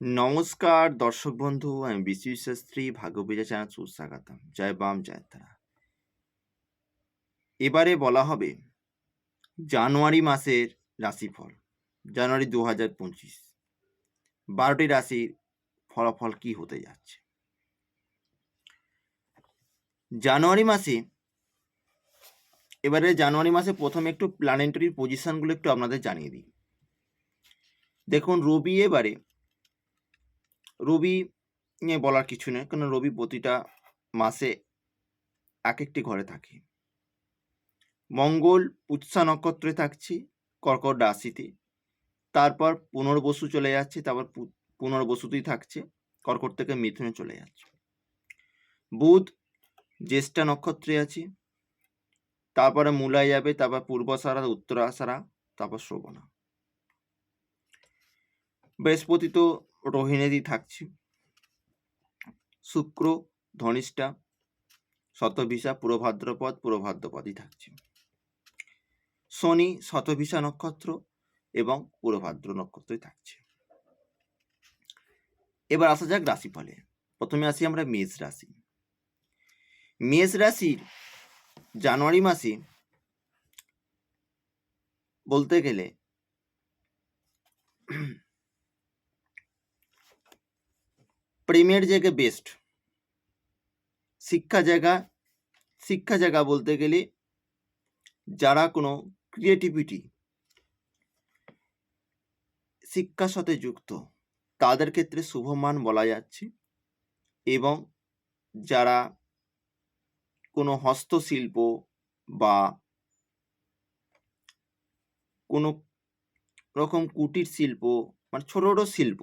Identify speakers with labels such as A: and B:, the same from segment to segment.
A: নমস্কার, দর্শক বন্ধু, আমি বিসি শাস্ত্রী ভাগ্যবিজা চ্যানেল সুস্বাগতম জয় বাম, জয় তারা। এবারে বলা হবে জানুয়ারি মাসের রাশিফল, জানুয়ারি দু হাজার পঁচিশ। বারোটি রাশির ফলাফল কি হতে যাচ্ছে? জানুয়ারি মাসে, এবারে জানুয়ারি মাসে প্রথমে একটু প্ল্যানেটারি পজিশনগুলো একটু আপনাদের জানিয়ে দিই। দেখুন, রবি এবারে রবি নিয়ে বলার কিছু নেই কারণ রবি প্রতিটা মাসে এক একটি ঘরে থাকে। মঙ্গল উৎসা নক্ষত্রে থাকছে, কর্কট রাশিতে। তারপর পুনর্বসু চলে যাচ্ছে, তারপর পুনর্বসুতেই থাকছে, কর্কট থেকে মিথুনে চলে যাচ্ছে। বুধ জ্যেষ্ঠা নক্ষত্রে আছে, তারপরে মূলায় যাবে, তারপর পূর্বসারা, উত্তরাসারা, তারপর শ্রবণা। বৃহস্পতি তো রোহিণীদি থাকছে। শুক্র, ধনিষ্ঠা, শতভিসা পুরো ভাদ্রপদ পুরো ভাদ্রপদই থাকছে। শনি, শতভিসা নক্ষত্র এবং পুরো ভাদ্র নক্ষত্রই থাকছে। এবার আসা যাক রাশিফলে। প্রথমে আসি আমরা মেষ রাশি। মেষ রাশির জানুয়ারি মাসে বলতে গেলে প্রেমের জায়গা বেস্ট শিক্ষা জায়গা শিক্ষা জায়গা বলতে গেলে যারা কোনো ক্রিয়েটিভিটি শিক্ষার সাথে যুক্ত, তাদের ক্ষেত্রে শুভমান বলা যাচ্ছে এবং যারা কোনো হস্তশিল্প বা কোনো রকম কুটির শিল্প মানে ছোট ছোট শিল্প,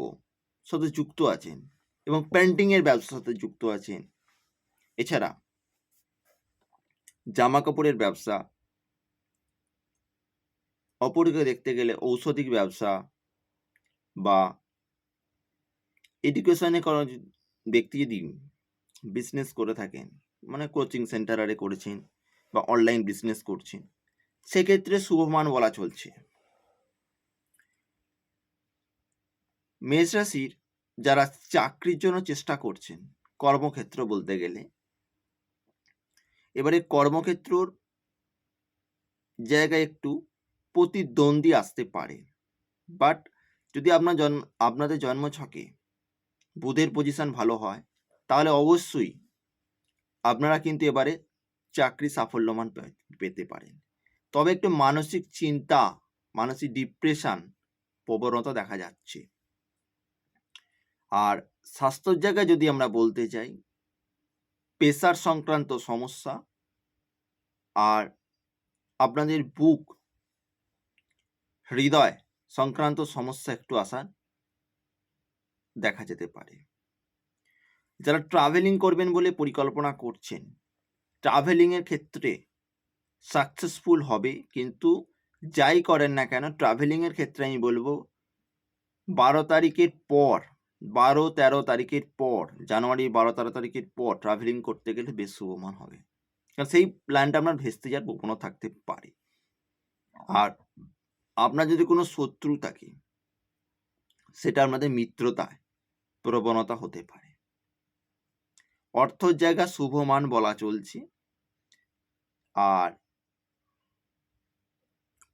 A: সাথে যুক্ত আছেন। এবং পেন্টিংয়ের ব্যবসার সাথে যুক্ত আছেন এছাড়া জামা কাপড়ের ব্যবসা অপরকে দেখতে গেলে ঔষধিক ব্যবসা বা এডুকেশনে কোনো ব্যক্তি যদি বিজনেস করে থাকেন মানে কোচিং সেন্টার আরে করেছেন বা অনলাইন বিজনেস করছেন সেক্ষেত্রে শুভমান বলা চলছে। মেষ রাশির যারা চাকরির জন্য চেষ্টা করছেন, কর্মক্ষেত্র বলতে গেলে। এবারে কর্মক্ষেত্রর জায়গায় একটু প্রতিদ্বন্দ্বী আসতে পারে। বাট যদি আপনার জন্ম আপনাদের জন্ম ছকে বুধের পজিশন ভালো হয়, তাহলে অবশ্যই আপনারা কিন্তু এবারে চাকরি সাফল্যমান পেতে পারেন। তবে একটু মানসিক চিন্তা, মানসিক ডিপ্রেশন প্রবণতা দেখা যাচ্ছে। আর স্বাস্থ্যর জায়গায় যদি আমরা বলতে চাই প্রেশার সংক্রান্ত সমস্যা আর আপনাদের বুক, হৃদয় সংক্রান্ত সমস্যা একটু আসার দেখা যেতে পারে। যারা ট্রাভেলিং করবেন বলে পরিকল্পনা করছেন ট্রাভেলিংয়ের ক্ষেত্রে সাকসেসফুল হবে, কিন্তু যাই করেন না কেন ট্রাভেলিংয়ের ক্ষেত্রে আমি বলব, বারো তারিখের পর বারো তেরো তারিখের পর, জানুয়ারি বারো তেরো তারিখের পর ট্রাভেলিং করতে গেলে বেশ শুভমান হবে। কারণ সেই প্ল্যানটা আপনার ভেস্তে যাওয়ার প্রবণতা থাকতে পারে। আর আপনার যদি কোনো শত্রু থাকে, সেটা আপনাদের মিত্রতায় প্রবণতা হতে পারে। অর্থর জায়গা শুভমান বলা চলছে। আর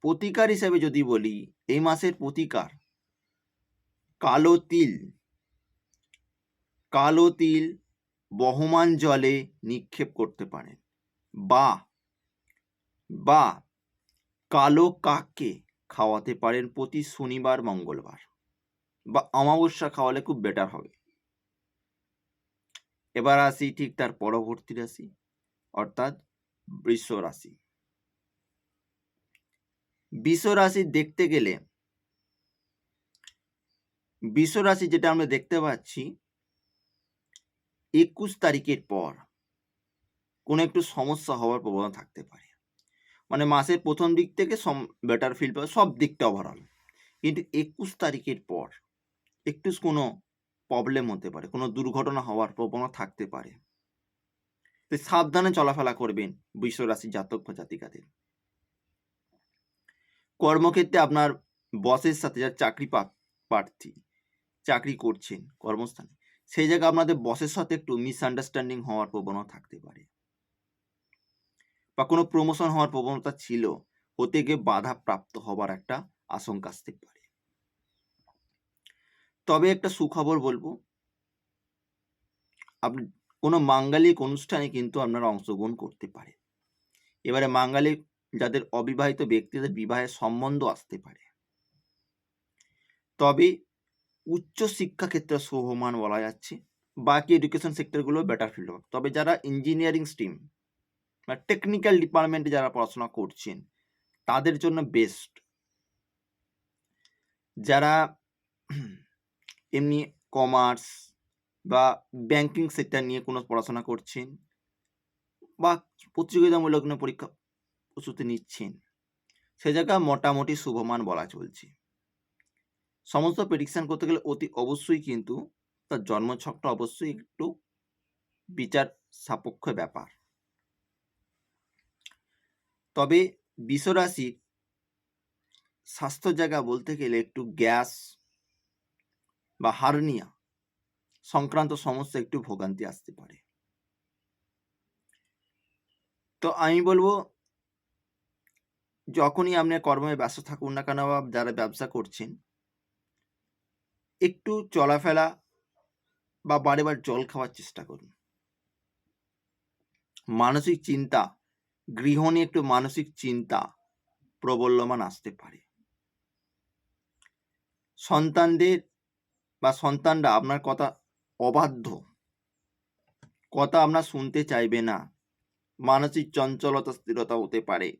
A: প্রতিকার হিসাবে যদি বলি, এই মাসের প্রতিকার কালো তিল কালো তিল বহমান জলে নিক্ষেপ করতে পারেন। বা বা কালো কাককে খাওয়াতে পারেন প্রতি শনিবার, মঙ্গলবার। বা অমাবস্যা খাওয়ালে খুব বেটার হবে। এবার আসি ঠিক তার পরবর্তী রাশি, অর্থাৎ বৃষ রাশি। বৃষ রাশি দেখতে গেলে, বৃষ রাশি যেটা আমরা দেখতে পাচ্ছি একুশ তারিখের পর কোনো একটু সমস্যা হওয়ার প্রবণতা থাকতে পারে। মানে মাসের প্রথম দিক থেকে সম বেটার ফিল পাবে, সব দিকটা ওভারঅল কিন্তু একুশ তারিখের পর একটু কোনো প্রবলেম হতে পারে, কোনো দুর্ঘটনা হওয়ার প্রবণতা থাকতে পারে। তো সাবধানে চলাফেরা করবেন বৃষ রাশি জাতক জাতিকাদের। কর্মক্ষেত্রে আপনার বসের সাথে যার চাকরি প্রার্থী, চাকরি করছেন কর্মস্থানে সেই জায়গায় আপনাদের বসের সাথে একটু মিসআন্ডারস্ট্যান্ডিং হওয়ার প্রবণতা থাকতে পারে। বা কোনো প্রমোশন হওয়ার প্রবণতা ছিল, হতে গিয়ে বাধা প্রাপ্ত হবার একটা আশঙ্কা আসতে পারে। তবে একটা সুখবর বলব আপনি কোনো মাঙ্গালিক অনুষ্ঠানে কিন্তু আপনারা অংশগ্রহণ করতে পারে। এবারে মাঙ্গালিক যাদের অবিবাহিত ব্যক্তিদের বিবাহের সম্বন্ধ আসতে পারে। তবে উচ্চ শিক্ষা ক্ষেত্রে শুভমান বলা যাচ্ছে। বাকি এডুকেশন সেক্টরগুলো বেটার ফিল্ড হবে। তবে যারা ইঞ্জিনিয়ারিং স্ট্রিম বা টেকনিক্যাল ডিপার্টমেন্টে যারা পড়াশোনা করছেন, তাদের জন্য বেস্ট যারা এমনি কমার্স বা ব্যাংকিং সেক্টর নিয়ে কোনো পড়াশোনা করছেন বা প্রতিযোগিতামূলক পরীক্ষা প্রস্তুতি নিচ্ছেন, সে জায়গায় মোটামুটি শুভমান বলা চলছে। সমস্ত প্রেডিকশন করতে গেলে অতি অবশ্যই কিন্তু তার জন্মছকটা অবশ্যই একটু বিচার সাপেক্ষ ব্যাপার। তবে বিশ্বরাশির স্বাস্থ্য জায়গা বলতে গেলে একটু গ্যাস বা হার্নিয়া সংক্রান্ত সমস্যা একটু ভোগান্তি আসতে পারে। তো আমি বলব যখনই আপনি কর্মে ব্যস্ত থাকুন না কেন বা যারা ব্যবসা করছেন একটু চলাফেরা বা বারে বার জল খাওয়ার চেষ্টা করুন। মানসিক চিন্তা, গৃহ নিয়ে একটু মানসিক চিন্তা প্রবল্যমান আসতে পারে। সন্তানদের বা সন্তানরা আপনার কথা অবাধ্য। কথা আপনার শুনতে চাইবে না। মানসিক চঞ্চলতা, স্থিরতা হতে পারে।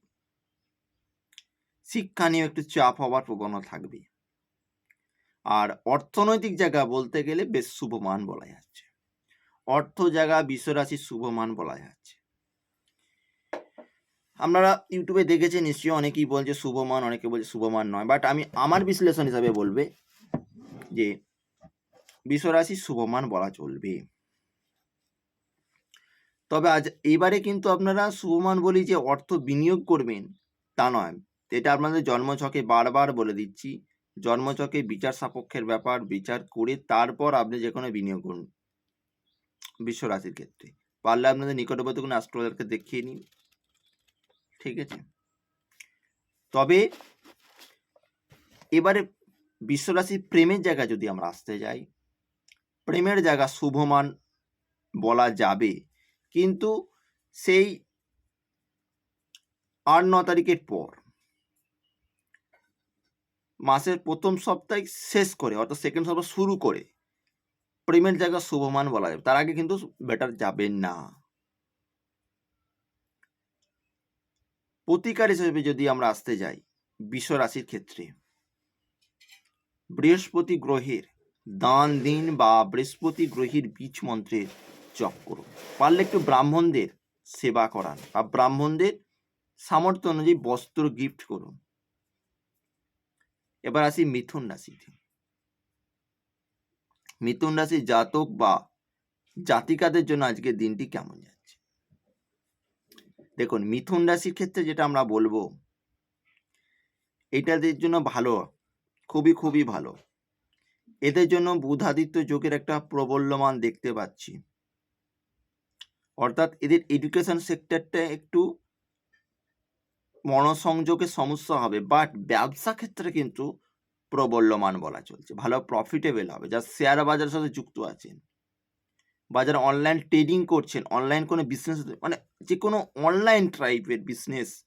A: শিক্ষা নিয়ে একটু চাপ হওয়ার প্রবণতা থাকবে। আর অর্থনৈতিক জায়গা বলতে গেলে বেশ শুভমান বলা যাচ্ছে। অর্থ জায়গা বিশ্বরাশির শুভমান বলা যাচ্ছে। আপনারা ইউটিউবে দেখেছেন নিশ্চয়ই অনেকেই বলছে শুভমান, অনেকে বলছে শুভমান নয়। বাট আমি আমার বিশ্লেষণ হিসাবে বলবে যে বিশ্বরাশি শুভমান বলা চলবে। তবে আজ এইবারে কিন্তু আপনারা শুভমান বলি যে অর্থ বিনিয়োগ করবেন তা নয়। এটা আপনাদের জন্মছকে বারবার বলে দিচ্ছি। জন্মছকে বিচার সাপেক্ষের ব্যাপার, বিচার করে তারপর আপনি যে কোনো বিনিয়োগ করুন বিশ্ব রাশির ক্ষেত্রে। পারলে আপনাদের নিকটবর্তী কোনো অ্যাস্ট্রোলজারকে দেখিয়ে নিন। ঠিক আছে? তবে এবারে বিশ্বরাশির প্রেমের জায়গা যদি আমরা আসতে যাই, প্রেমের জায়গা শুভমান বলা যাবে। কিন্তু সেই আট, ন তারিখের পর মাসের প্রথম সপ্তাহে শেষ করে, অর্থাৎ সেকেন্ড সপ্তাহ শুরু করে। প্রেমের জায়গা শুভমান বলা যাবে তার আগে কিন্তু বেটার যাবে না। প্রতিকার হিসেবে যদি আমরা আসতে যাই, বিশ্ব রাশির ক্ষেত্রে, বৃহস্পতি গ্রহের দান দিন বা বৃহস্পতি গ্রহের বীজ মন্ত্রের জপ করুন। পারলে একটু ব্রাহ্মণদের সেবা করান বা ব্রাহ্মণদের সামর্থ্য অনুযায়ী বস্ত্র গিফট করুন। এবার আসি মিথুন রাশিতে। মিথুন রাশি জাতক বা জাতিকাদের জন্য আজকে দিনটি কেমন যাচ্ছে? দেখুন, মিথুন রাশির ক্ষেত্রে যেটা আমরা বলব, এটাদের জন্য ভালো, খুবই খুবই ভালো। এদের জন্য বুধাদিত্য যোগের একটা প্রবল্যমান দেখতে পাচ্ছি। অর্থাৎ এদের এডুকেশন সেক্টরটা একটু মনসংযোগের সমস্যা হবে বাট ব্যবসা ক্ষেত্রে কিন্তু প্রবল্যমান বলা চলছে। ভালো প্রফিটেবল হবে। যা শেয়ার বাজারের সাথে যুক্ত আছেন বাজারে অনলাইন ট্রেডিং করছেন অনলাইন কোনো বিজনেস মানে যে কোনো অনলাইন টাইপের বিজনেস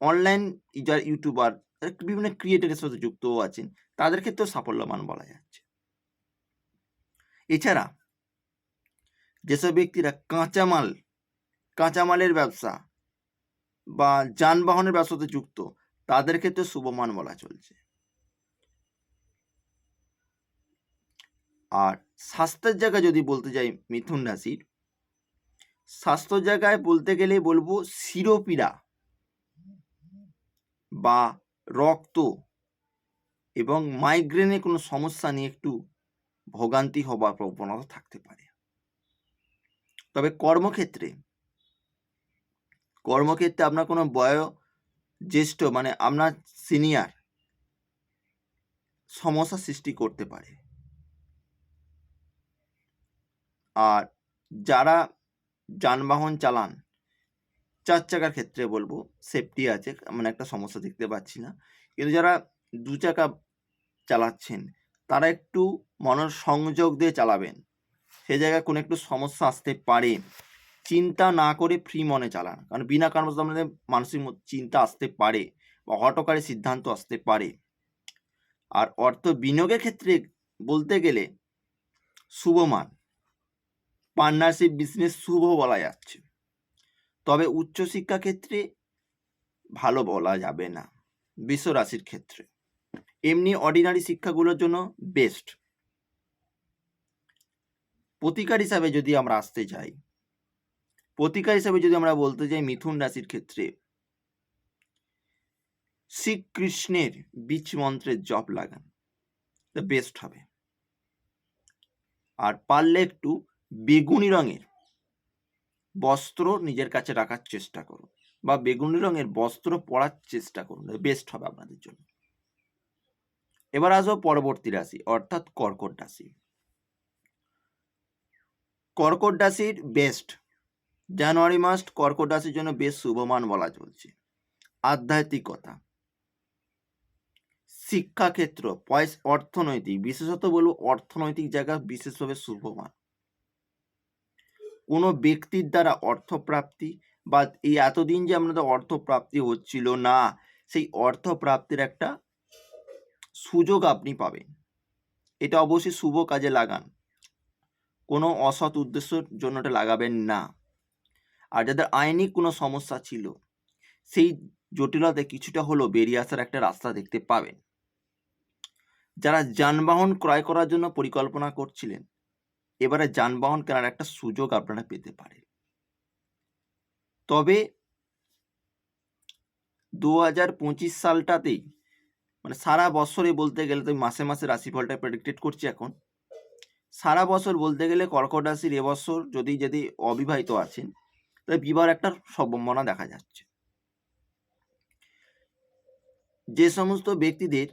A: অনলাইন যারা ইউটিউবার বিভিন্ন ক্রিয়েটারের সাথে যুক্তও আছেন, তাদের ক্ষেত্রেও সাফল্যমান বলা যাচ্ছে। এছাড়া যেসব ব্যক্তিরা কাঁচামাল, কাঁচামালের ব্যবসা বা যানবাহনের ব্যবসাতে যুক্ত, তাদের ক্ষেত্রে শুভমান বলা চলছে। আর স্বাস্থ্যের জায়গায় যদি বলতে যাই মিথুন রাশির স্বাস্থ্য জায়গায় বলতে গেলে বলব শিরোপীড়া বা রক্ত এবং মাইগ্রেনে কোনো সমস্যা নিয়ে একটু ভোগান্তি হবার প্রবণতা থাকতে পারে। তবে কর্মক্ষেত্রে কর্মক্ষেত্রে আপনার কোনো বয় জ্যেষ্ঠ মানে আপনার সিনিয়র সমস্যা সৃষ্টি করতে পারে। আর যারা যানবাহন চালান, চার চাকার ক্ষেত্রে বলব সেফটি আছে মানে একটা সমস্যা দেখতে পাচ্ছি না। কিন্তু যারা দু চাকা চালাচ্ছেন, তারা একটু মনঃসংযোগ দিয়ে চালাবেন। সে জায়গায় কোনো একটু সমস্যা আসতে পারে। চিন্তা না করে ফ্রি মনে চালান। কারণ বিনা কারণ আমাদের মানসিক চিন্তা আসতে পারে বা হটকারী সিদ্ধান্ত আসতে পারে। আর অর্থ বিনিয়োগের ক্ষেত্রে বলতে গেলে শুভমান পার্টনারশিপ বিজনেস শুভ বলা যাচ্ছে। তবে উচ্চশিক্ষা ক্ষেত্রে ভালো বলা যাবে না বিশ্ব রাশির ক্ষেত্রে। এমনি অর্ডিনারি শিক্ষাগুলোর জন্য বেস্ট প্রতিকার হিসাবে যদি আমরা আসতে চাই প্রতিকার হিসাবে যদি আমরা বলতে যাই মিথুন রাশির ক্ষেত্রে, শ্রীকৃষ্ণের বীজ মন্ত্রের জপ লাগান বেস্ট হবে। আর পারলে একটু বেগুনি রঙের বস্ত্র নিজের কাছে রাখার চেষ্টা করুন, বা বেগুনি রঙের বস্ত্র পরার চেষ্টা করুন বেস্ট হবে আপনাদের জন্য। এবার আসব পরবর্তী রাশি, অর্থাৎ কর্কট রাশি। কর্কট রাশির বেস্ট জানুয়ারি মাস কর্কট রাশির জন্য বেশ শুভমান বলা চলছে। আধ্যাত্মিকতা। শিক্ষাক্ষেত্র, পয়স, অর্থনৈতিক, বিশেষত বলব অর্থনৈতিক জায়গা বিশেষভাবে শুভমান। কোনো ব্যক্তির দ্বারা অর্থপ্রাপ্তি বা এই এতদিন যে আপনাদের অর্থপ্রাপ্তি হচ্ছিল না, সেই অর্থপ্রাপ্তির একটা সুযোগ আপনি পাবেন। এটা অবশ্যই শুভ কাজে লাগান। কোনো অসৎ উদ্দেশ্যের জন্য এটা লাগাবেন না। আর যাদের আইনি কোনো সমস্যা ছিল, সেই জটিলতা কিছুটা হলেও বেরিয়ে আসার একটা রাস্তা দেখতে পাবেন। যারা যানবাহন ক্রয় করার জন্য পরিকল্পনা করছিলেন, এবারে যানবাহন কেনার একটা সুযোগ আপনারা পেতে পারেন। তবে দু হাজার পঁচিশ সালটাতেই মানে সারা বছরে বলতে গেলে তো মাসে মাসে রাশিফলটা প্রেডিক্টেড করছি এখন, সারা বছর বলতে গেলে কর্কট রাশির এবছর যদি যদি অবিবাহিত আছেন তাহলে বিবাহ একটা সম্ভাবনা দেখা যাচ্ছে। যে সমস্ত ব্যক্তিদের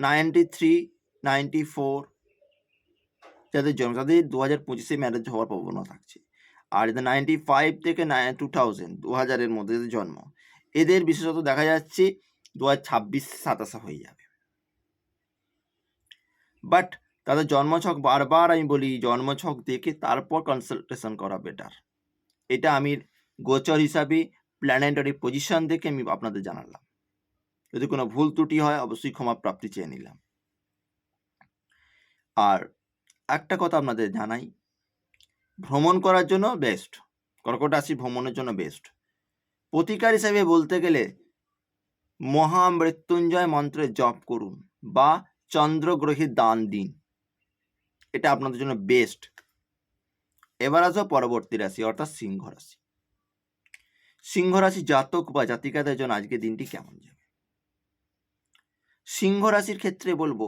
A: নাইনটি থ্রি নাইনটি ফোর যাদের জন্ম, তাদের দু হাজার পঁচিশে ম্যারেজ হওয়ার প্রবণতা থাকছে। আর যাদের নাইনটি ফাইভ থেকে টু থাউজেন্ড দু হাজারের মধ্যে জন্ম। এদের বিশেষত দেখা যাচ্ছে দু হাজার ছাব্বিশ সাতাশে হয়ে যাবে। বাট তাদের জন্মছক বারবার আমি বলি জন্মছক দেখে তারপর কনসালটেশন করা বেটার এটা আমি গোচর হিসাবে প্ল্যানেটারি পজিশন দেখে আমি আপনাদের জানালাম। যদি কোনো ভুল ত্রুটি হয়, অবশ্যই ক্ষমা প্রাপ্তি চেয়ে নিলাম। আর একটা কথা আপনাদের জানাই, ভ্রমণ করার জন্য বেস্ট কর্কট রাশি ভ্রমণের জন্য বেস্ট প্রতিকার হিসাবে বলতে গেলে, মহামৃত্যুঞ্জয় মন্ত্রের জপ করুন বা চন্দ্রগ্রহীর দান দিন। এটা আপনাদের জন্য বেস্ট এবার আসব পরবর্তী রাশি, অর্থাৎ সিংহ রাশি। সিংহ রাশি জাতক বা জাতিকাদের জন্য আজকে দিনটি কেমন যাবে? সিংহ রাশির ক্ষেত্রে বলব,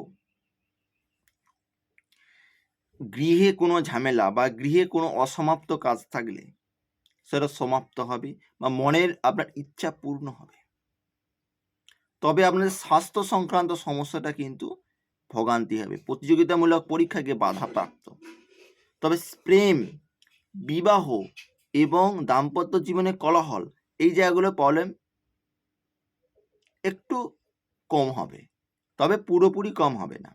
A: গৃহে কোনো ঝামেলা বা গৃহে কোনো অসমাপ্ত কাজ থাকলে সেটা সমাপ্ত হবে বা মনের আপনার ইচ্ছা পূর্ণ হবে। তবে আপনাদের স্বাস্থ্য সংক্রান্ত সমস্যাটা কিন্তু ভোগান্তি হবে। প্রতিযোগিতামূলক পরীক্ষাকে বাধাপ্রাপ্ত। তবে প্রেম, বিবাহ এবং দাম্পত্য জীবনে কলহল, এই জায়গাগুলো প্রবলেম একটু কম হবে, তবে পুরোপুরি কম হবে না।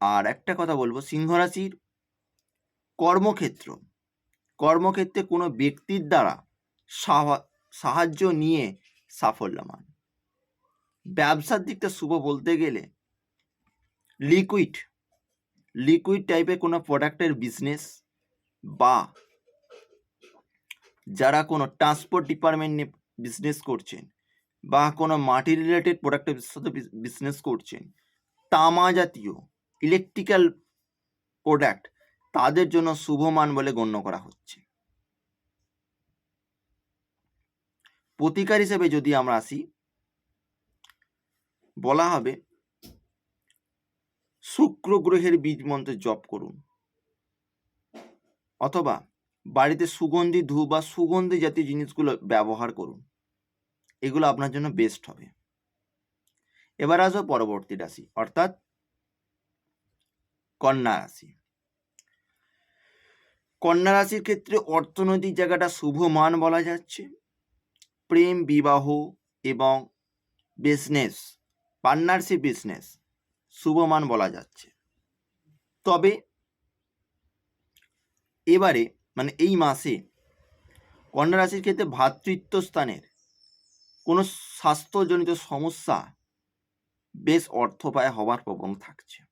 A: আর একটা কথা বলব, সিংহ রাশির কর্মক্ষেত্র, কর্মক্ষেত্রে কোনো ব্যক্তির দ্বারা সাহায্য নিয়ে সাফল্যমান ব্যবসার দিকটা শুভ বলতে গেলে লিকুইড লিকুইড টাইপের কোনো প্রোডাক্টের বিজনেস বা যারা কোনো ট্রান্সপোর্ট ডিপার্টমেন্ট নিয়ে বিজনেস করছেন বা কোনো মাটি রিলেটেড প্রোডাক্টের সাথে বিজনেস করছেন, তামা জাতীয় ইলেকট্রিক্যাল প্রোডাক্ট তাদের জন্য শুভমান বলে গণ্য করা হচ্ছে। প্রতিকার হিসেবে যদি আমরা আসি, বলা হবে শুক্র গ্রহের বীজ মন্ত্রে জপ করুন। অথবা বাড়িতে সুগন্ধি ধূপ বা সুগন্ধি জাতীয় জিনিসগুলো ব্যবহার করুন। এগুলো আপনার জন্য বেস্ট হবে। এবার আসব পরবর্তী রাশি, অর্থাৎ কন্যা রাশি। কন্যা রাশির ক্ষেত্রে অর্থনৈতিক জায়গাটা শুভ মান বলা যাচ্ছে। প্রেম, বিবাহ এবং বিজনেস পার্টনারশিপ বিজনেস শুভমান বলা যাচ্ছে। তবে এবারে মানে এই মাসে কন্যা রাশির ক্ষেত্রে ভ্রাতৃত্ব স্থানের কোনো স্বাস্থ্যজনিত সমস্যা বেশ অর্থপায় হওয়ার প্রবণ থাকছে।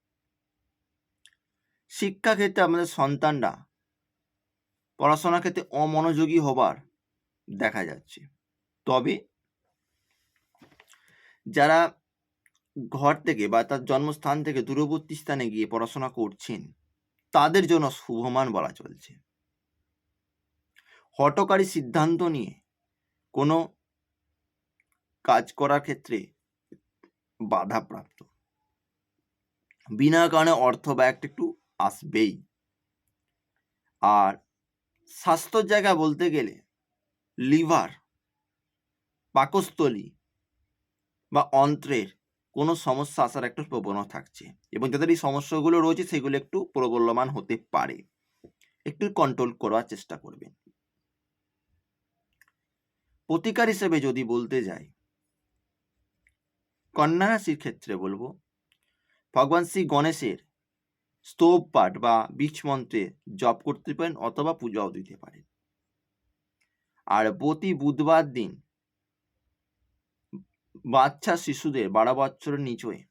A: শিক্ষাক্ষেত্রে আমাদের সন্তানরা পড়াশোনার ক্ষেত্রে অমনোযোগী হবার দেখা যাচ্ছে। তবে যারা ঘর থেকে বা তার জন্মস্থান থেকে দূরবর্তী স্থানে গিয়ে পড়াশোনা করছেন, তাদের জন্য শুভমান বলা চলছে। হটকারী সিদ্ধান্ত নিয়ে কোনো কাজ করার ক্ষেত্রে বাধাপ্রাপ্ত। বিনা কারণে অর্থ ব্যয়টা একটু আসবেই। আর স্বাস্থ্যর জায়গা বলতে গেলে লিভার, পাকস্থলী বা অন্ত্রের কোনো সমস্যা আসার একটা প্রবণতা থাকছে এবং যাদের এই সমস্যাগুলো রয়েছে সেগুলো একটু প্রবলমান হতে পারে। একটু কন্ট্রোল করার চেষ্টা করবেন। প্রতিকার হিসেবে যদি বলতে যাই, কন্যা রাশির ক্ষেত্রে বলব, ভগবান শ্রী গণেশের স্তব পাঠ বা বীজ মন্ত্রে জপ করতে পারেন অথবা পূজাও দিতে পারেন। আর প্রতি বুধবার দিন বাচ্চা শিশুদের, বারো বছরের নিচে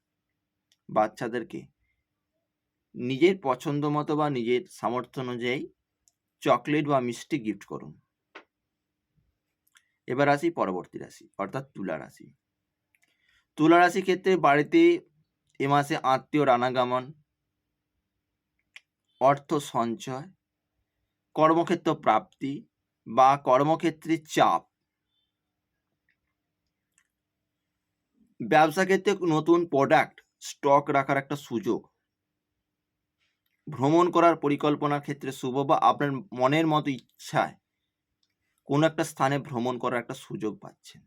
A: বাচ্চাদেরকে নিজের পছন্দ মতো বা নিজের সামর্থ্য অনুযায়ী চকলেট বা মিষ্টি গিফট করুন। এবার আসি পরবর্তী রাশি, অর্থাৎ তুলা রাশি। তুলা রাশি ক্ষেত্রে বাড়িতে এ মাসে আত্মীয় আনাগমন, অর্থ সঞ্চয়, কর্মক্ষেত্র প্রাপ্তি বা কর্মক্ষেত্রে চাপ ব্যবসা ক্ষেত্রে নতুন প্রোডাক্ট স্টক রাখার একটা সুযোগ। ভ্রমণ করার পরিকল্পনার ক্ষেত্রে শুভ বা আপনার মনের মতো ইচ্ছায় কোনো একটা স্থানে ভ্রমণ করার একটা সুযোগ পাচ্ছেন।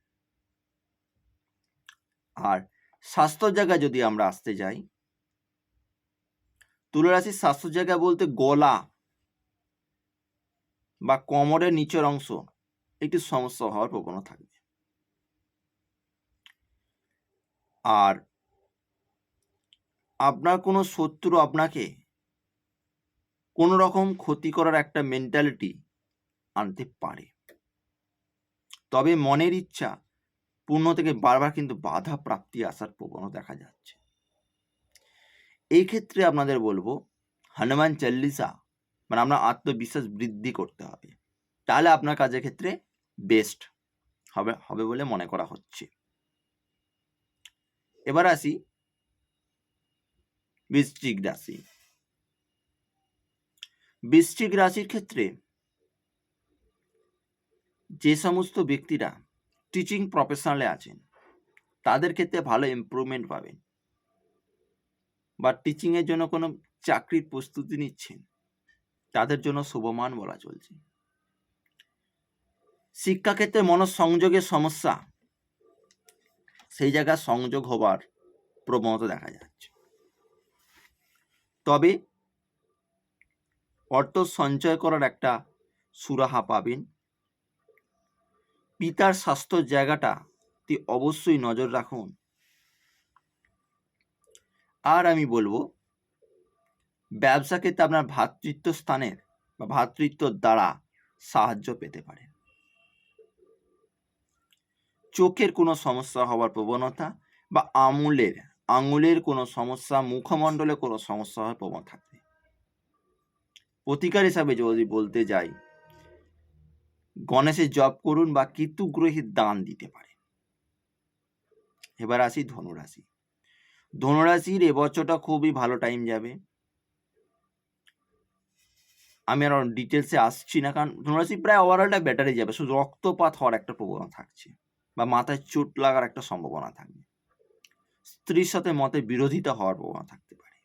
A: আর স্বাস্থ্য জায়গায় যদি আমরা আসতে যাই, তুলারাশির স্বাস্থ্য জায়গা বলতে গলা বা কোমরের নিচের অংশ, একটি সমস্যা হওয়ার প্রবণতা থাকবে। আর আপনার কোনো শত্রু আপনাকে কোনো রকম ক্ষতি করার একটা মেন্টালিটি আনতে পারে। তবে মনের ইচ্ছা পূর্ণ থেকে বারবার কিন্তু বাধা প্রাপ্তি আসার প্রবণতা দেখা যাচ্ছে। এই ক্ষেত্রে আপনাদের বলব, হনুমান চল্লিশা মানে আপনার আত্মবিশ্বাস বৃদ্ধি করতে হবে। তাহলে আপনার কাজের ক্ষেত্রে বেস্ট হবে হবে বলে মনে করা হচ্ছে। এবার আসি বৃশ্চিক রাশি। বৃশ্চিক রাশির ক্ষেত্রে যে সমস্ত ব্যক্তিরা টিচিং প্রফেশনালে আছেন, তাদের ক্ষেত্রে ভালো ইমপ্রুভমেন্ট পাবেন বা টিচিংয়ের জন্য কোনো চাকরির প্রস্তুতি নিচ্ছেন, তাদের জন্য শুভমান বলা চলছে। শিক্ষাক্ষেত্রে মনঃসংযোগের সমস্যা সেই জায়গায় সংযোগ হবার প্রবণতা দেখা যাচ্ছে। তবে অর্থ সঞ্চয় করার একটা সুরাহা পাবেন। পিতার স্বাস্থ্য জায়গাটা অবশ্যই নজর রাখুন। আর আমি বলব ব্যবসা ক্ষেত্রে আপনার ভ্রাতৃত্ব স্থানের বা ভ্রাতৃত্বর দ্বারা সাহায্য পেতে পারেন। চোখের কোনো সমস্যা হওয়ার প্রবণতা বা আমুলের, আঙুলের কোনো সমস্যা, মুখমণ্ডলে কোনো সমস্যা হওয়ার প্রবণ থাকবে প্রতিকার হিসাবে যদি বলতে যাই, গণেশের জপ করুন বা কীতুগ্রহীর দান দিতে পারে। এবার আসি ধনুরাশি। ধনুরাশির এবছরটা খুবই ভালো টাইম যাবে। আমি আর ডিটেলসে আসছি না, কারণ ধনুরাশি প্রায় ওভারঅলটা ব্যাটারি যাবে। শুধু রক্তপাত হওয়ার একটা প্রবণতা থাকছে। বা মাথায় চোট লাগার একটা সম্ভাবনা থাকবে স্ত্রীর সাথে মতে বিরোধিতা হওয়ার প্রবণতা থাকতে পারে।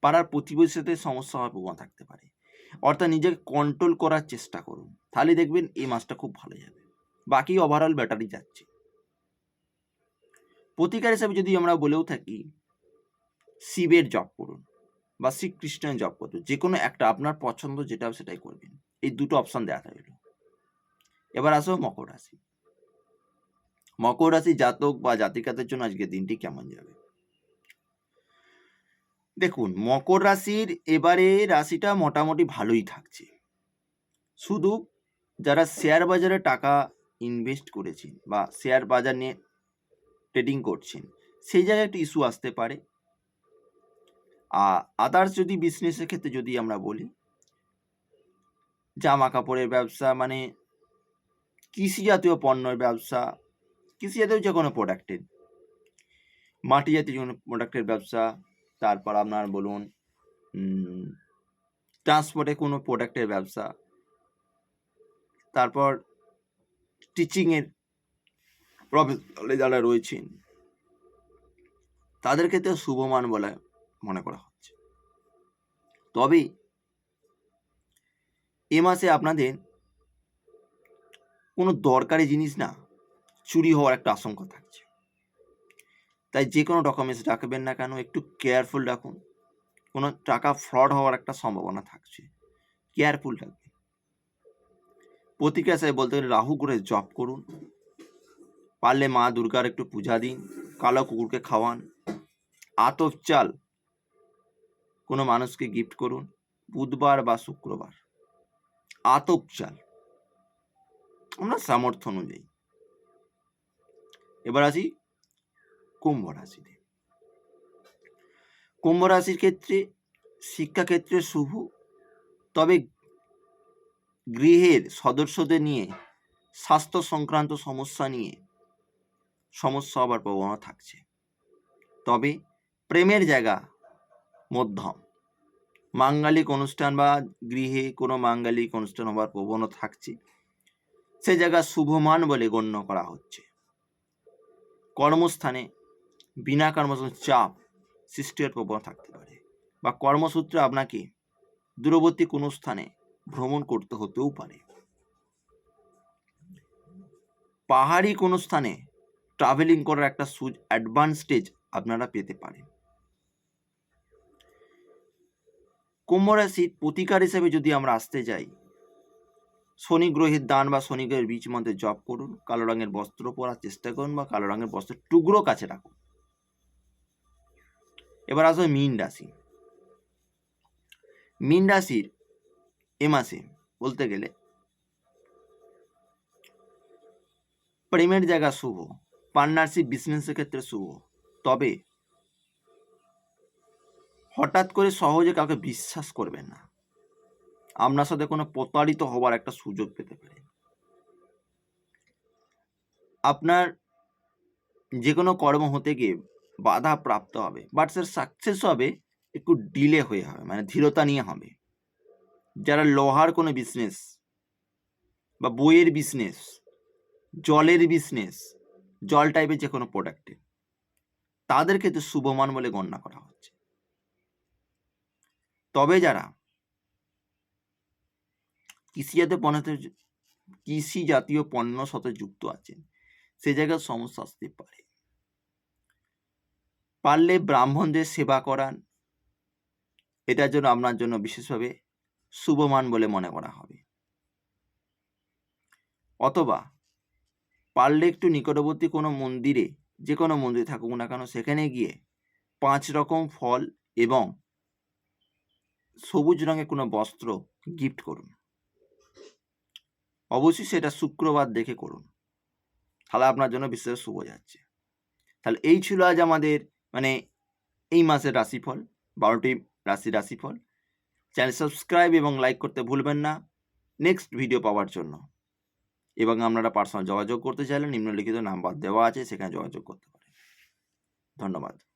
A: পাড়ার প্রতিবেশীর সাথে সমস্যা হওয়ার প্রবণতা থাকতে পারে। অর্থাৎ নিজেকে কন্ট্রোল করার চেষ্টা করুন। তাহলে দেখবেন এই মাসটা খুব ভালো যাবে। বাকি ওভারঅল ব্যাটারি যাচ্ছে। প্রতিকার হিসাবে যদি আমরা বলেও থাকি, শিবের জপ করুন বা শ্রীকৃষ্ণের জপ করুন। যে কোনো একটা আপনার পছন্দ যেটা সেটাই করবেন। এই দুটো অপশন দেওয়া থাকল। এবার আসো মকর রাশি। মকর রাশি জাতক বা জাতিকাদের জন্য আজকে দিনটি কেমন যাবে? দেখুন, মকর রাশির এবারে রাশিটা মোটামুটি ভালোই থাকছে। শুধু যারা শেয়ার বাজারে টাকা ইনভেস্ট করেছেন বা শেয়ার বাজার নিয়ে ট্রেডিং করছেন, সেই জায়গায় একটা ইস্যু আসতে পারে। আর আদার্স যদি বিজনেসের ক্ষেত্রে যদি আমরা বলি, জামা কাপড়ের ব্যবসা মানে কৃষি জাতীয় পণ্যের ব্যবসা কৃষি জাতীয় যে কোনো প্রোডাক্টের মাটি জাতীয় যে কোনো প্রোডাক্টের ব্যবসা, তারপর আপনার বলুন ট্রান্সপোর্টে কোনো প্রোডাক্টের ব্যবসা, তারপর টিচিংয়ের প্রফেশনালে যারা রয়েছেন, তাদের ক্ষেত্রে শুভমান বলে মনে করা হচ্ছে। তবে এ মাসে আপনাদের কোনো দরকারি জিনিস না চুরি হওয়ার একটা আশঙ্কা থাকছে। তাই যে কোনো ডকুমেন্টস রাখবেন না কেন, একটু কেয়ারফুল রাখুন। কোনো টাকা ফ্রড হওয়ার একটা সম্ভাবনা থাকছে। কেয়ারফুল রাখবেন। প্রতিক্রিয়া সাহেব বলতে গেলে রাহু করে জপ করুন। পারলে মা দুর্গার একটু পূজা দিন, কালো কুকুরকে খাওয়ান। আতপ চাল কোনো মানুষকে গিফট করুন, বুধবার বা শুক্রবার। আতপ চাল। আমরা সামর্থ্য অনুযায়ী। এবার আসি কুম্ভ রাশিতে। কুম্ভ রাশির ক্ষেত্রে শিক্ষাক্ষেত্রে শুভ, তবে গৃহের সদস্যদের নিয়ে স্বাস্থ্য সংক্রান্ত সমস্যা নিয়ে সমস্যা হবার প্রবণতা থাকছে। তবে প্রেমের জায়গা মধ্যম। মাঙ্গালিক অনুষ্ঠান বা গৃহে কোনো মাঙ্গালিক অনুষ্ঠান হবার প্রবণতা থাকছে। সে জায়গা শুভমান বলে গণ্য করা হচ্ছে। কর্মস্থানে বিনা কর্মস্থ চাপ সৃষ্টির প্রবণতা থাকতে পারে। বা কর্মসূত্রে আপনাকে দূরবর্তী কোনো স্থানে ভ্রমণ করতে হতেও পারে। পাহাড়ি কোনো স্থানে ট্রাভেলিং করার একটা সুজ অ্যাডভান্সটেজ আপনারা পেতে পারেন। কুম্ভ রাশির প্রতিকার হিসেবে যদি আমরা আসতে যাই শনি গ্রহের দান বা শনি গ্রহের বীজ মধ্যে জপ করুন, কালো রঙের বস্ত্র পরার চেষ্টা করুন বা কালো রঙের বস্ত্র টুকরো কাছে রাখুন। এবার আসবে মীন রাশি। মীন রাশির এ মাসে বলতে গেলে প্রেমের জায়গা শুভ পার্টনারশিপ বিজনেসের ক্ষেত্রে শুভ। তবে হঠাৎ করে সহজে কাউকে বিশ্বাস করবেন না। আপনার সাথে কোনো প্রতারিত হওয়ার একটা সুযোগ পেতে পারে। আপনার যে কোনো কর্ম হতে গিয়ে বাধা প্রাপ্ত হবে বাট স্যার সাকসেস হবে একটু ডিলে হয়ে হবে মানে ধীরতা নিয়ে হবে। যারা লোহার কোনো বিজনেস বা বইয়ের বিজনেস জলের বিজনেস জল টাইপের যে কোনো প্রোডাক্টে তাদের ক্ষেত্রে শুভমান বলে গণ্য করা হচ্ছে। তবে যারা কৃষি জাতীয় পণ্যতে কৃষি জাতীয় পণ্য সাথে যুক্ত আছেন। সে জায়গায় সমস্যা আসতে পারে। পারলে ব্রাহ্মণদের সেবা করান। এটার জন্য আপনার জন্য বিশেষভাবে শুভমান বলে মনে করা হবে। অথবা পারলে একটু নিকটবর্তী কোনো মন্দিরে, যে কোনো মন্দিরে থাকুক না কেন, সেখানে গিয়ে পাঁচ রকম ফল এবং সবুজ রঙের কোনো বস্ত্র গিফট করুন। অবশ্যই সেটা শুক্রবার দেখে করুন। তাহলে আপনার জন্য বিশেষ শুভ যাচ্ছে। তাহলে এই ছিল আজ আমাদের মানে এই মাসের রাশিফল, বারোটি রাশি রাশিফল। চ্যানেল সাবস্ক্রাইব এবং লাইক করতে ভুলবেন না। নেক্সট ভিডিও পাওয়ার জন্য। এবং আপনারা পার্সোনাল যোগাযোগ করতে চাইলে নিম্নলিখিত নাম্বার দেওয়া আছে, সেখানে যোগাযোগ করতে পারেন। ধন্যবাদ।